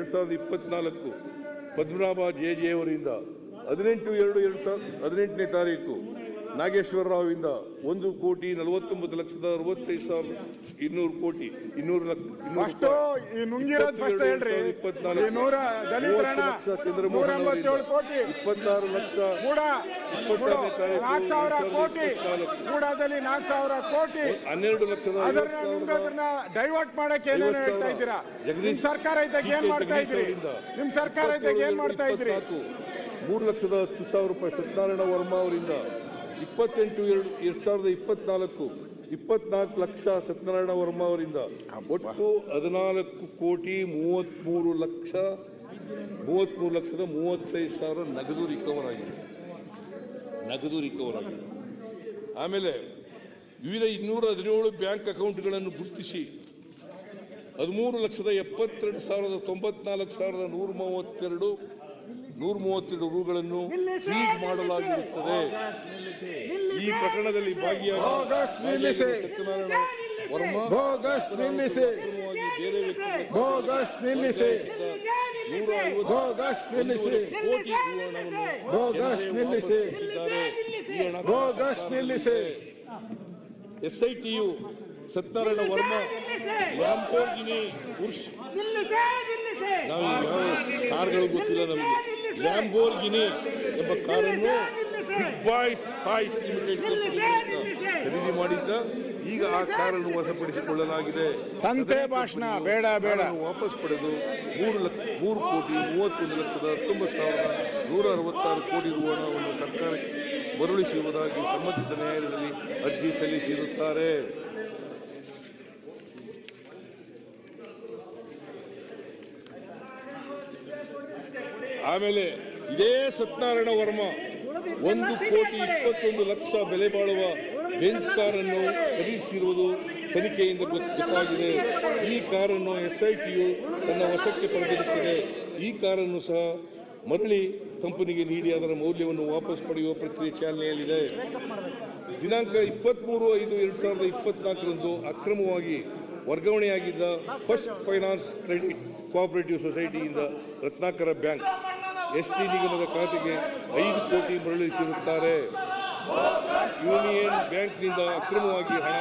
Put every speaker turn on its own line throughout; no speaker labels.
ಎರಡ್ ಸಾವಿರದ ಇಪ್ಪತ್ನಾಲ್ಕು ಪದ್ಮನಾಭ ಜೆ ಜೆ ಅವರಿಂದ ಹದಿನೆಂಟು ಎರಡು ಎರಡು ಸಾವಿರದ ಹದಿನೆಂಟನೇ ತಾರೀಕು ನಾಗೇಶ್ವರರಾವ್ ಇಂದ ಒಂದು ಕೋಟಿ ನಲವತ್ತೊಂಬತ್ತು ಲಕ್ಷದ ಅರವತ್ತೈದು ಸಾವಿರದ ಇನ್ನೂರು ಕೋಟಿ ಇನ್ನೂರು ಲಕ್ಷ
ಕೋಟಿ.
ಇಪ್ಪತ್ತಾರು ಲಕ್ಷ
ಕೋಟಿ.
ಹನ್ನೆರಡು ಲಕ್ಷದ
ಡೈವರ್ಟ್ ಮಾಡಕ್ಕೆ ಹೇಳ್ತಾ. ಇದ್ದೀರಾ?
ಜಗದೀಶ್
ಸರ್ಕಾರ ಇದ್ದಾಗ ಏನ್ ಮಾಡ್ತಾ ಇದ್ರಿ? ನಿಮ್ ಸರ್ಕಾರ ಇದ್ದಾಗ ಏನ್ ಮಾಡ್ತಾ ಇದ್ರಿ?
ಮೂರು ಲಕ್ಷದ ಹತ್ತು ಸಾವಿರ ರೂಪಾಯಿ ಸತ್ಯನಾರಾಯಣ ವರ್ಮಾ ಅವರಿಂದ ಇಪ್ಪತ್ತೆಂಟು ಎರಡು ಎರಡ್ ಸಾವಿರದ ಇಪ್ಪತ್ನಾಲ್ಕು ಇಪ್ಪತ್ನಾಲ್ಕು ಲಕ್ಷ ಸತ್ಯನಾರಾಯಣ ವರ್ಮ ಅವರಿಂದ ಒಟ್ಟು ಹದಿನಾಲ್ಕು ಕೋಟಿ ಮೂವತ್ಮೂರು ಲಕ್ಷ ಮೂವತ್ಮೂರು ಲಕ್ಷದ ಮೂವತ್ತೈದು ಸಾವಿರ ನಗದು ರಿಕವರ್ ಆಗಿದೆ ನಗದು ರಿಕವರ್ ಆಗಿದೆ ಆಮೇಲೆ ವಿವಿಧ ಇನ್ನೂರ ಹದಿನೇಳು ಬ್ಯಾಂಕ್ ಅಕೌಂಟ್ಗಳನ್ನು ಗುರುತಿಸಿ ಹದಿಮೂರು ಲಕ್ಷದ ಎಪ್ಪತ್ತೆರಡು ಸಾವಿರದ ತೊಂಬತ್ನಾಲ್ಕು ಸಾವಿರದ ನೂರ ಮೂವತ್ತೆರಡು ನೂರ ಮೂವತ್ತೆರಡು ರೂಗಳನ್ನು ಫ್ರೀಜ್ ಮಾಡಲಾಗಿರುತ್ತದೆ. ಈ ಪ್ರಕರಣದಲ್ಲಿ ಭಾಗಿಯಾಗಿ. ಸತ್ಯನಾರಾಯಣ ವರ್ಮಾ ಬೇರೆ
ವ್ಯಕ್ತಿ
ನೂರ ಐವತ್ತು ಕೋಟಿ ರು ಹಣವನ್ನು ಎಸ್ಐಟಿಯು ಸತ್ಯನಾರಾಯಣ ವರ್ಮಾ ಲ್ಯಾಂಬೋರ್ಗಿನಿ ಉರ್ಸ್. ನಾವು ಯಾವ ಕಾರ್ಗಳು ಗೊತ್ತಿಲ್ಲ ನಮಗೆ. ಲ್ಯಾಂಬೋರ್ಗಿನಿ ಎಂಬ ಕಾರನ್ನು ಬಿಗ್ ಬಾಯ್ಸ್ ಟಾಯ್ಸ್ ಲಿಮಿಟೆಡ್ ಖರೀದಿ ಮಾಡಿದ್ದ ಈಗ ಆ ಕಾರನ್ನು ವಶಪಡಿಸಿಕೊಳ್ಳಲಾಗಿದೆ.
ಸಂತೆ ಭಾಷಣ ಬೇಡ ಬೇಡ.
ವಾಪಸ್ ಪಡೆದು ಮೂರು ಲಕ್ಷ ಮೂರು ಕೋಟಿ ಮೂವತ್ತೊಂದು ಲಕ್ಷದ ಹತ್ತೊಂಬತ್ತು ಸಾವಿರದ ನೂರ ಅರವತ್ತಾರು ಕೋಟಿ ರು ಹಣವನ್ನು ಸರ್ಕಾರಕ್ಕೆ ಮರಳಿಸುವುದಾಗಿ ಸಂಬಂಧಿತ ನ್ಯಾಯಾಲಯದಲ್ಲಿ ಅರ್ಜಿ ಸಲ್ಲಿಸಿರುತ್ತಾರೆ. ಆಮೇಲೆ ಇದೇ ಸತ್ಯನಾರಾಯಣ ವರ್ಮ ಒಂದು ಕೋಟಿ ಇಪ್ಪತ್ತೊಂದು ಲಕ್ಷ ಬೆಲೆ ಬಾಳುವ ಬೆಂಚ್ ಕಾರನ್ನು ಖರೀದಿಸಿರುವುದು ತನಿಖೆಯಿಂದ ಗೊತ್ತಾಗಿದೆ. ಈ ಕಾರನ್ನು ಎಸ್ಐಟಿಯು ತನ್ನ ವಶಕ್ಕೆ ಪಡೆದಿರುತ್ತದೆ. ಈ ಕಾರನ್ನು ಸಹ ಮರಳಿ ಕಂಪನಿಗೆ ನೀಡಿ ಅದರ ಮೌಲ್ಯವನ್ನು ವಾಪಸ್ ಪಡೆಯುವ ಪ್ರಕ್ರಿಯೆ ಚಾಲನೆಯಲ್ಲಿದೆ. ದಿನಾಂಕ ಇಪ್ಪತ್ತ್ಮೂರು ಐದು ಎರಡು ಸಾವಿರದ ಇಪ್ಪತ್ನಾಲ್ಕರಂದು ಅಕ್ರಮವಾಗಿ ವರ್ಗಾವಣೆಯಾಗಿದ್ದ ಫಸ್ಟ್ ಫೈನಾನ್ಸ್ ಕ್ರೆಡಿಟ್ ಕೋಆಪರೇಟಿವ್ ಸೊಸೈಟಿಯಿಂದ ರತ್ನಾಕರ ಬ್ಯಾಂಕ್ ಎಸ್ಟಿ ನಿಗಮದ ಖಾತೆಗೆ ಐದು ಕೋಟಿ ಮರಳಿಸಿರುತ್ತಾರೆ ಯೂನಿಯನ್ ಬ್ಯಾಂಕ್ನಿಂದ ಅಕ್ರಮವಾಗಿ ಹಣ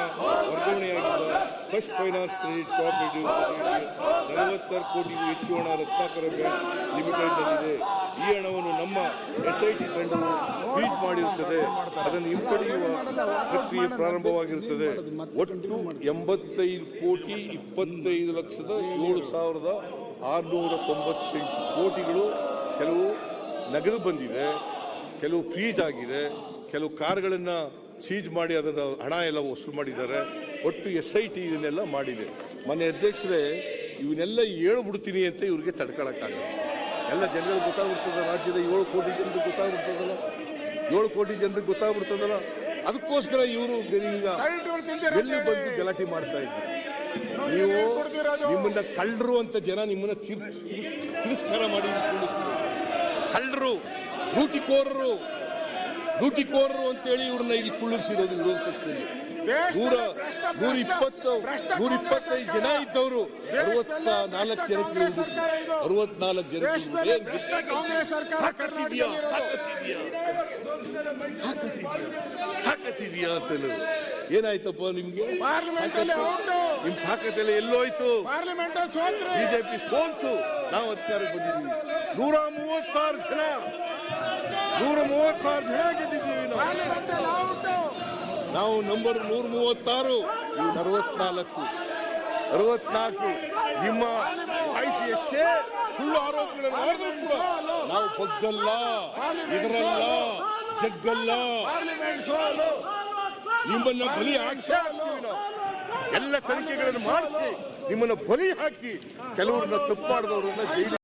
ವರ್ಗಾವಣೆಯಾಗಿದ್ದ ಫಸ್ಟ್ ಫೈನಾನ್ಸ್ ಕ್ರೆಡಿಟ್ ಕೋಆಪರೇಟಿವ್ ನಲವತ್ತಾರು ಕೋಟಿಗೂ ಹೆಚ್ಚು ಹಣ ರತ್ನಾಕರ ಬ್ಯಾಂಕ್ ಲಿಮಿಟೆಡ್ನಲ್ಲಿದೆ. ಈ ಹಣವನ್ನು ನಮ್ಮ ಎಸ್ಐಟಿ ತಂಡವು ಟ್ವೀಟ್ ಮಾಡಿರುತ್ತದೆ. ಅದನ್ನು ಹಿಂಪಡೆಯುವ ಪ್ರಕ್ರಿಯೆ ಪ್ರಾರಂಭವಾಗಿರುತ್ತದೆ. ಒಟ್ಟು ಎಂಬತ್ತೈದು ಕೋಟಿ ಇಪ್ಪತ್ತೈದು ಲಕ್ಷದ ಏಳು ಸಾವಿರದ ಆರುನೂರ ತೊಂಬತ್ತೆಂಟು ಕೋಟಿಗಳು ಕೆಲವು ನಗದು ಬಂದಿದೆ ಕೆಲವು ಫ್ರೀಜ್ ಆಗಿದೆ ಕೆಲವು ಕಾರ್ಗಳನ್ನು ಸೀಜ್ ಮಾಡಿ ಅದರ ಹಣ ಎಲ್ಲ ವಸೂಲು ಮಾಡಿದ್ದಾರೆ. ಒಟ್ಟು ಎಸ್ ಐ ಟಿ ಇದನ್ನೆಲ್ಲ ಮಾಡಿದೆ. ಮನೆ ಅಧ್ಯಕ್ಷರೇ ಇವನ್ನೆಲ್ಲ ಹೇಳ್ಬಿಡ್ತೀನಿ ಅಂತ ಇವ್ರಿಗೆ ತಡ್ಕೊಳಕ್ಕಾಗಲ್ಲ. ಎಲ್ಲ ಜನಗಳಿಗೆ ಗೊತ್ತಾಗ್ಬಿಡ್ತದ ರಾಜ್ಯದ ಏಳು ಕೋಟಿ ಜನರಿಗೆ ಗೊತ್ತಾಗ್ಬಿಡ್ತದಲ್ಲ? ಏಳು ಕೋಟಿ ಜನರಿಗೆ ಗೊತ್ತಾಗ್ಬಿಡ್ತದಲ್ಲ? ಅದಕ್ಕೋಸ್ಕರ ಇವರು ಎಲ್ಲಿ ಬಂದು ಗಲಾಟೆ ಮಾಡ್ತಾ ಇದ್ದಾರೆ.
ನುಂಗಿ
ನೀವು. ನಿಮ್ಮನ್ನ ಕಳ್ಳರು ಅಂತ ಜನ ನಿಮ್ಮನ್ನ ತಿರ್ಸ್ಕಾರ ತಿರ್- ತಿರಸ್ಕಾರ ಮಾಡಿ. ಕಳ್ಳರು ಲೂಟಿಕೋರರು ಲೂಟಿಕೋರರು ಅಂತೇಳಿ ಇವ್ರನ್ನ ಇಲ್ಲಿ ಕುಳ್ಳಿಸಿರೋದು ವಿರೋಧ ಪಕ್ಷದಲ್ಲಿ ನೂರ ನೂರ ಇಪ್ಪತ್ತು ನೂರ ಇಪ್ಪತ್ತೈದು ಜನ. ಇದ್ದವರು ಅರವತ್ತ ನಾಲ್ಕು ಜನಕ್ಕೆ. ಅರವತ್ನಾಲ್ಕು ಜನ ತಾಕತ್ತಿದ್ಯಾ ಅಂತ. ಏನಾಯ್ತಪ್ಪ ನಿಮ್ಗೆ. ನಿಮ್ ತಾಕತ್ತೆಲ್ಲ ಎಲ್ಲೋಯ್ತು? ಬಿಜೆಪಿ ಸೋಲ್ತು. ನಾವು ಅಧಿಕಾರಕ್ಕೆ ಬಂದಿದ್ದೀವಿ. ನೂರ ಮೂವತ್ತಾರು ಜನ. ನೂರ ಮೂವತ್ತಾರು ಜನ ಗೆದ್ದಿದ್ದೀವಿ ನಾವು. ನಾವು ನಂಬರ್ ನೂರ ಮೂವತ್ತಾರು ಅರವತ್ನಾಲ್ಕು ಅರವತ್ನಾಲ್ಕು ನಿಮ್ಮ ಆಯ್ಸಿ ಎಷ್ಟೇ ಸುಳ್ಳು ಆರೋಪಗಳನ್ನು ನಾವು ಬಗ್ಗಲ್ಲ ಇದರಲ್ಲ, ಜಗ್ಗಲ್ಲ. ನಿಮ್ಮನ್ನ ಬಲಿ ಹಾಕಿ ಎಲ್ಲ ತನಿಖೆಗಳನ್ನು ಮಾಡಿಸಿ ನಿಮ್ಮನ್ನ ಬಲಿ ಹಾಕಿ ಕೆಲವರನ್ನ ತಪ್ಪು ಜೈಲಿಗೆ